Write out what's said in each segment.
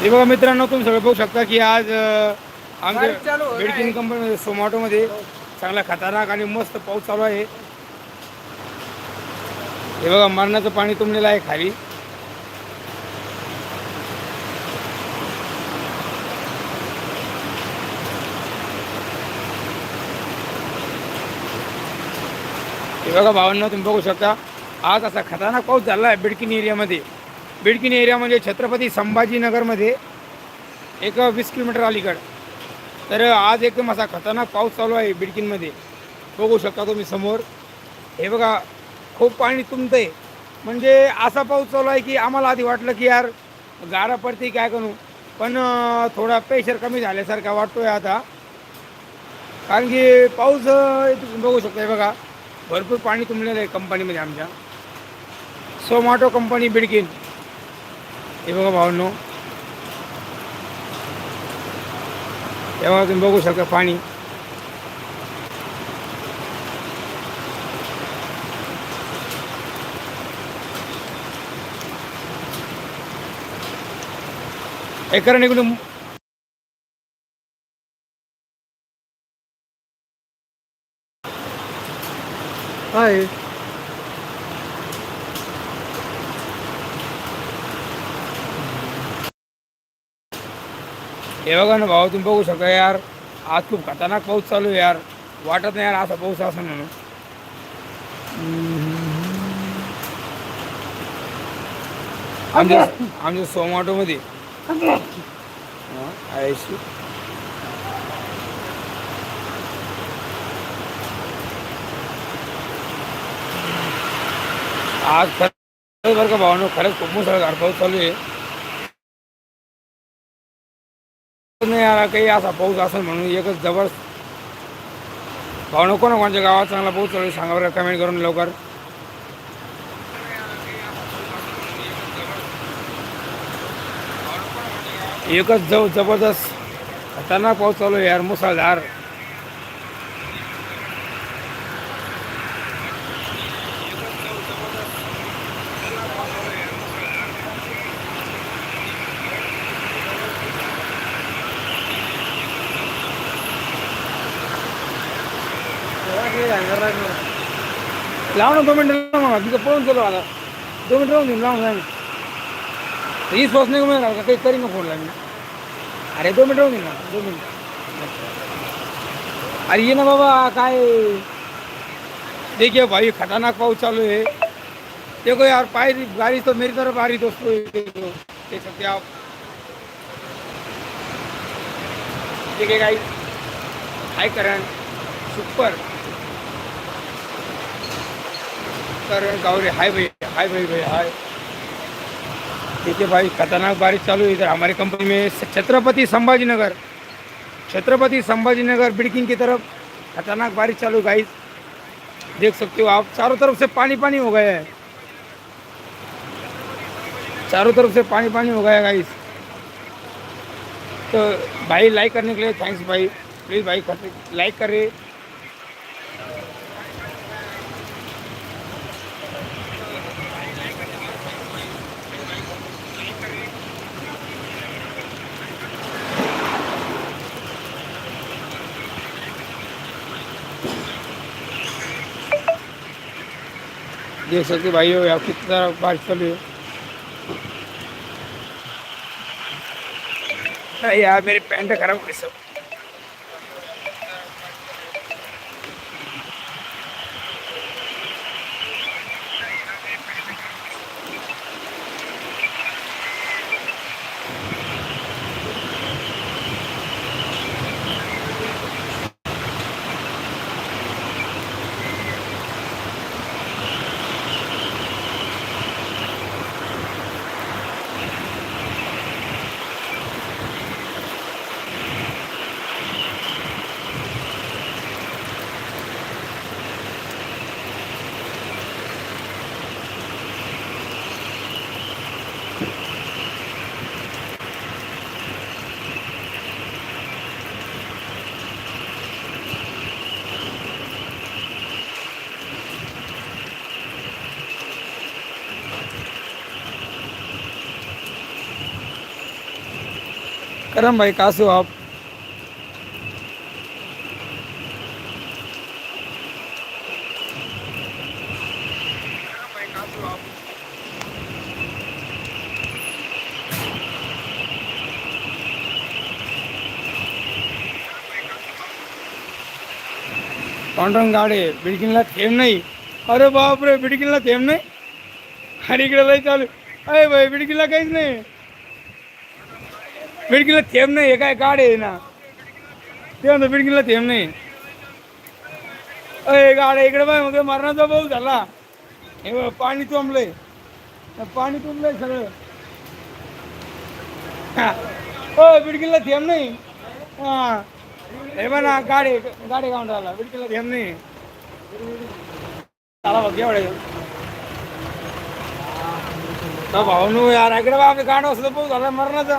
हे बघा मित्रांनो तुम्ही सगळं बघू शकता की आज आमच्या. बेडकिन कंपनीमध्ये सोमॅटोमध्ये चांगला खतरनाक आणि मस्त पाऊस चालू आहे. हे बघा मरणाचं पाणी तुंबलेलं आहे खाली. हे बघा भावांना तुम्ही बघू शकता आज असा खतरनाक पाऊस झाला आहे बिडकीन एरियामध्ये बिडकीन एरिया म्हणजे छत्रपती संभाजीनगरमध्ये एक वीस किलोमीटर अलीकड. तर आज एकदम असा खतरनाक पाऊस चालू आहे बिडकीनमध्ये. बघू शकता तुम्ही समोर. हे बघा खूप पाणी तुंबतंय. म्हणजे असा पाऊस चालू आहे की आम्हाला आधी वाटलं की यार गारा पडते काय करू? पण थोडा प्रेशर कमी झाल्यासारखा वाटतोय आता. कारण की पाऊस तुम्ही बघू शकता हे बघा भरपूर पाणी तुंबलेलं आहे कंपनीमध्ये आमच्या. सोमॅटो कंपनी बिडकीन हे बघा भावनो तेव्हा तुम्ही बघू शकता पाणी एकर इकडून आहे हे बघा ना भाऊ तुम्ही बघू शकता यार. आज खूप खतरनाक पाऊस चालू आहे यार. वाटत नाही यार असा पाऊस असं म्हणून. आमच्या आमच्या सोमॅटोमध्ये. ऐंशी आज खरंच बरं का भावानं खरंच खूप मुसळधार पाऊस चालू आहे. नाही आला काही असा पाऊस असेल म्हणून एकच जबर भावना ना कोणत्या गावात चांगला पाऊस चालू सांगा बरं कमेंट करून लवकर. एकच जव जबरदस्त खतरनाक पाऊस चालू आहे यार मुसळधार. लाव ना दोन मिनटं लाव ना तिथं पळून चलो आता. दोन मिनटं लावून देईन लावून जाईन हीच पास नाही मिळणार का? काही तरी नको लागेल अरे दोन मिनटं लावून ना दोन मिनटं. अरे ये ना बाबा काय? देखिए भाई खतरनाक पाऊस चालू है देखो यार पाय गाड़ी तो मेरी तरफ आ रही दोस्तों. देख सकते हैं आप. है गाई हाई करण सुपर करण गावरे हाय भाई हाय भाई भाई हाय. देखिए भाई खतरनाक बारिश चालू है इधर हमारी कंपनी में छत्रपति संभाजी नगर छत्रपति संभाजी नगर बिडकिंग की तरफ़ खतरनाक बारिश चालू गाइस देख सकते हो आप, चारों तरफ़ से पानी पानी हो गया है. चारों तरफ़ से पानी पानी हो गया गाइस तो भाई लाइक करने के लिए थैंक्स भाई. प्लीज़ भाई लाइक कर. देख सकते भाई हो यार कितना बारिश चालू है अरे यार मेरी पैंट खराब हो गई सब करम भाई कासू आप? पांडुरंग गाडे बिडकिनला थेंब नाही। अरे बापरे बिडकिनला थेंब नाही। आणि इकडे चालू। अरे भाई बिडकिनला काहीच नाही। बिडकीला थेंब नाही हे काय काढ आहे ना. ते म्हणतो बिडकीला थेंब नाही. अय गाड्या इकडे बाय मग मरणाचा भाऊ झाला. हे पाणी तुंबलंय. पाणी तुंबलंय सगळं. हा. हो बिडकिनला थेंब नाही. हा. हे बघ ना गाडी गाडी गाऊन राहिला. बिडकीला थेंब नाही. चला बघ एवढे भाऊ नू यार इकडे बाप गाड असलं भाऊ झाला मरणाचा.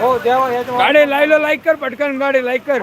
हो देवा याच्या गाडी लाईव्ह लाईक कर पटकन गाडी लाईक कर.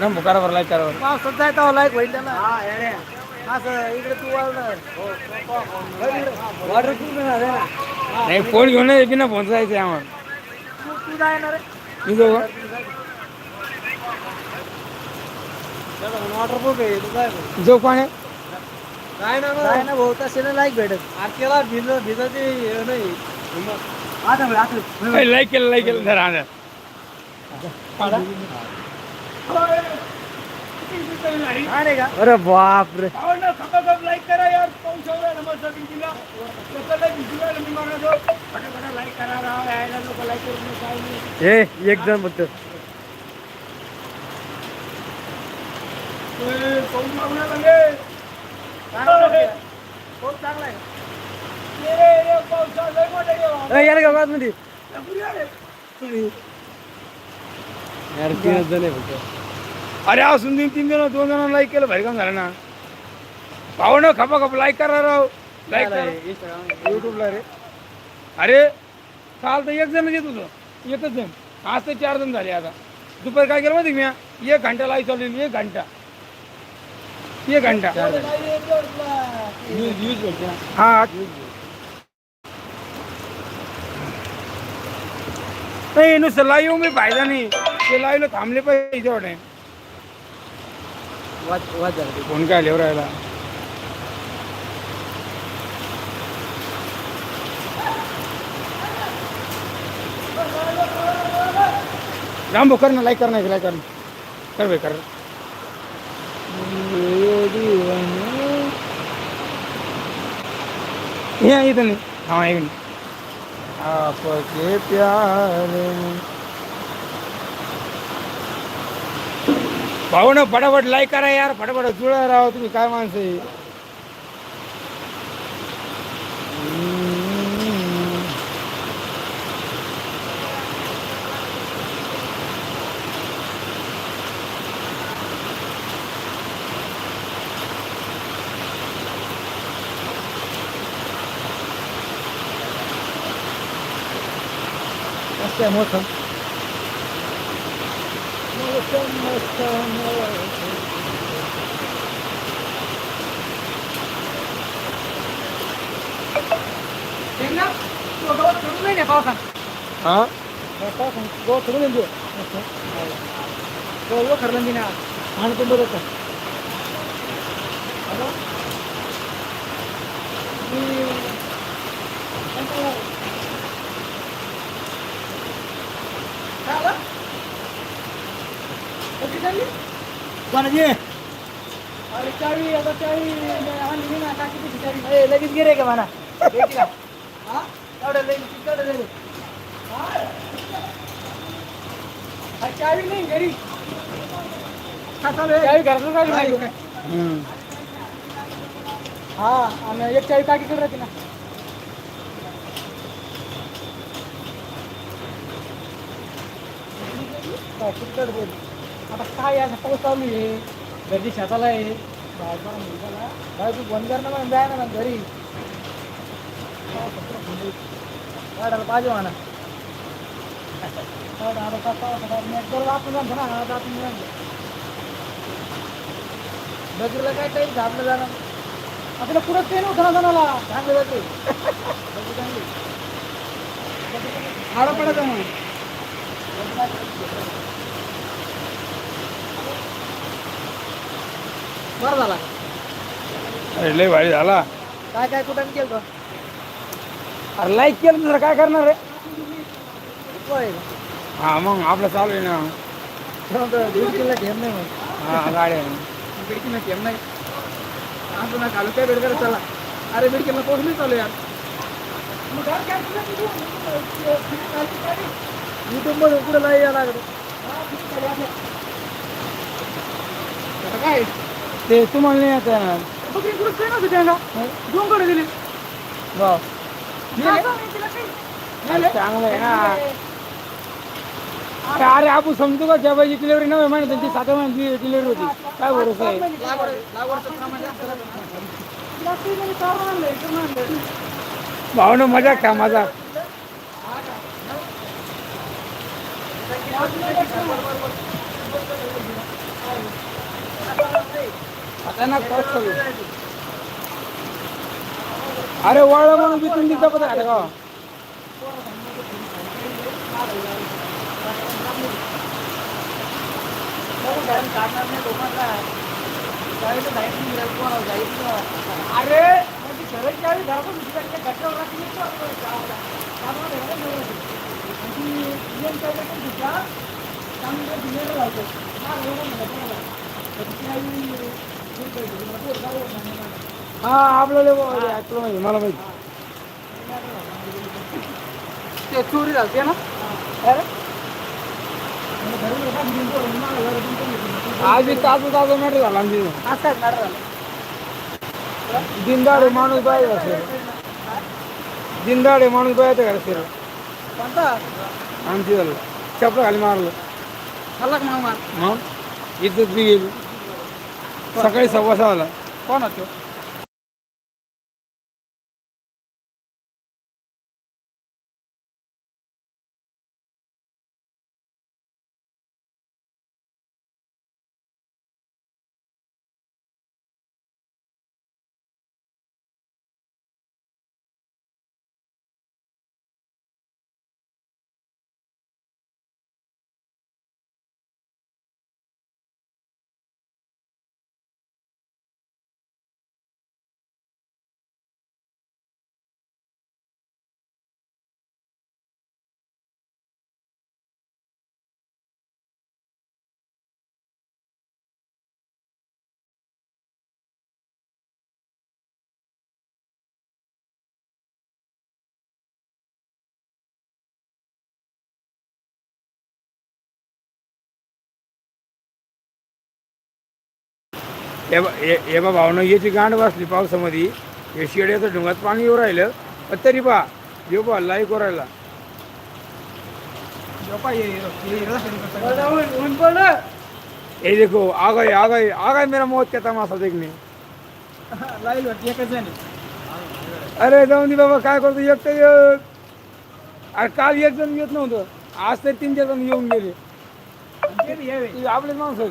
ना मुकारावर लाईक करावर सध्या येतो लाईक होईल त्याला. असं इकडे तू वॉटर प्रूफ नाही फोन घेऊन ये बिना फोन जायचं आम्हाला. तू जाणार मी वॉटर प्रूफ आहे तू काय जो कोण आहे काय ना काय ना भाऊ तसे लाईक भेटत. आरतीला भिज भिजाची हे नाही. आता आता लाईक केलं लाईक केलं धरा आण. अरे का अरे बाप रे आवडलं, खपाखप like करा यार. पाऊस एवढा आहे ना मस्त भिंतीला. लोकं लय भिजू राहिले, मी म्हणालो, फटाफट like करा राव, यायला लोकं like करत नाही, काही नाही. हे एक जण फक्त. ए, पाऊस मागून आला रे. ए, हो. यार का बात मध्ये. यार तीनच जण आहे फक्त. अरे असून तीन तीन जण दोन जण लाईक केलं भारी काम झालं ना. पाहू ना खपा खप लाईक करा राव. लाईक करा. युट्यूबला रे. अरे काल तर एक जण येत होतं एकच जण. आज तर चार जण झाले आता. दुपार काय केलं माहिती मी एक घंटा लाईक चालू एक घंटा. एक घंटा. हा. नाही नुसतं लाईव्ह मी फायदा नाही. ते लाईव्हला थांबले पाहिजे झाला ते. फोन काय लिहून राहिला? राम भाऊ कर ना लाईक कर ना लाईक कर ना कर. भाई कर हे आहे इथं नाही हा एक नाही आपके प्यारे में भाऊ ना फटाफट लाईक करा यार फटाफट जुळा राव तुम्ही काय माणसं मस्त आहे मोठं हा खरलं ना आणि तो बरं का कोणाची अरे चावी आता चावी आणली ना टाकी तिची चावी ए, लगेच गिरे का म्हणा हा लगेच तेवढं लगेच हा, चावी नाही घरी चावी घरातून काढली नाही. हा आणि एक चावी टाकी कडे राहते ना. कितकड बोल. आता काय असं पाऊस चालू आहे. घरची शेताला आहे. बाहेर पण मुलगाला बाहेर तू बंद कर ना मग जाय ना मग घरी वाढायला पाहिजे म्हणा बकरीला काय काही झापलं जाणं. आपल्याला पुढं ते नव्हतं ना जणाला चांगले पडायचं मग. बरं झाला. अरे लय भारी झाला. काय काय कुठं केलं अरे लाईक केलं तर काय करणार रे? हा मग आपलं चालू आहे ना. बिडकीला नाही हा गाड्या बिडकीला ना घालू काय बेडकर चला. अरे बिडकीला नाही चालू यार. युट्यूबमध्ये कुठे? नाही यायला लागत आता काय? ते तुम्हाला नाही येणार. त्यांना दोन कडे दिले. वाव. नेले? चांगलं आहे ना अरे अरे आपण समजू का जेव्हाची डिलिव्हरी नव्हे महिने त्यांची सात महिन्याची डिलिव्हरी होती. काय भरोसा आहे? लागवड लागवडचं प्रमाण जास्त झालं. भावनं मजा का माझा अचानक पाऊस चालू अरे वळलं म्हणून बितून दिसत पता का? गावा अरे शरद ज्यावेळी धावतो दुसऱ्याच्या घट्टावर ती चांगलं डिलिव्हरी मार एवढा म्हणलं कोणाला. तर ती आई दूर पडली. मला पोर जाऊ होत नाही मला. हा आपल्याला ब- ऐकलं माहिती मला माहिती ते चोरी झालते ना अरे मला घरी येतात, घेऊन पोरं, मला घरी घेऊन पोरं घेऊन. आज ताजं ताजं मॅटर झाला आमची आज काय मॅटर झालं दिनदाडे माणूस बाहेर असेल दिनदाडे माणूस बाहेर का असेल कोणता आमची झालं चपलं खाली मारलं खाल्ला का मग मार मग इज्जत बी गेली सकाळी सव्वा सहाला. कोण होतो? हे बा- हे हे बा भावनं याची गांड बसली पावसामध्ये हे शेड्याचं ढुंगात पाणी येऊ राहिलं. पण तरी पा येऊ पा लाईक राहिला. ऊन पडलं. हे देखो आ गए आ गए आ गए मेरा मौत का तमाशा देखने। अरे जाऊन दे बाबा काय करतो? एक तर एक. अरे काल एक जण येत नव्हतं. आज तर तीन चार जण येऊन गेले. ते बी यावे ते आपलेच माणसं